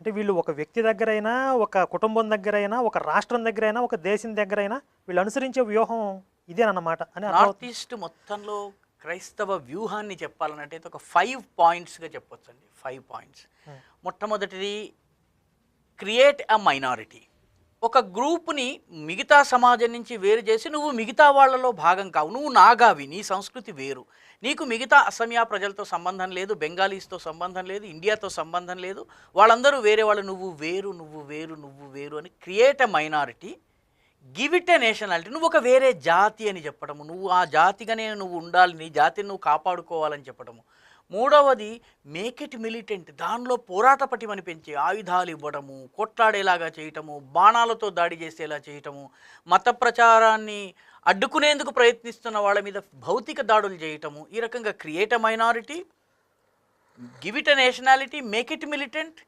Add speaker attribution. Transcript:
Speaker 1: అంటే వీళ్ళు ఒక వ్యక్తి దగ్గరైనా ఒక కుటుంబం దగ్గరైనా ఒక రాష్ట్రం దగ్గరైనా ఒక దేశం దగ్గరైనా వీళ్ళు అనుసరించే వ్యూహం ఇదేనన్నమాట అని
Speaker 2: నార్త్ ఈస్ట్ మొత్తంలో క్రైస్తవ వ్యూహాన్ని చెప్పాలనంటే ఒక ఫైవ్ పాయింట్స్గా చెప్పొచ్చు అండి ఫైవ్ పాయింట్స్
Speaker 1: Hmm.
Speaker 2: మొట్టమొదటిది క్రియేట్ అ మైనారిటీ ఒక గ్రూప్ని మిగతా సమాజం నుంచి వేరు చేసి నువ్వు మిగతా వాళ్ళలో భాగం కావు. నువ్వు నాగావి నీ సంస్కృతి వేరు. నీకు మిగతా అసమియా ప్రజలతో సంబంధం లేదు బెంగాలీస్తో సంబంధం లేదు ఇండియాతో సంబంధం లేదు. వాళ్ళందరూ వేరే వాళ్ళు. నువ్వు వేరు నువ్వు వేరు నువ్వు వేరు అని create a minority give it a nationality నువ్వు ఒక వేరే జాతి అని చెప్పడము. నువ్వు ఆ జాతిగానే నువ్వు ఉండాలి. నీ జాతిని నువ్వు కాపాడుకోవాలని చెప్పడము. మూడవది మేక్ ఇట్ మిలిటెంట్ దానిలో పోరాట పటిమని పెంచి ఆయుధాలు ఇవ్వడము కొట్లాడేలాగా చేయటము బాణాలతో దాడి చేసేలా చేయటము మత ప్రచారాన్ని అడ్డుకునేందుకు ప్రయత్నిస్తున్న వాళ్ళ మీద భౌతిక దాడులు చేయటము ఈ రకంగా create minority give it nationality make it militant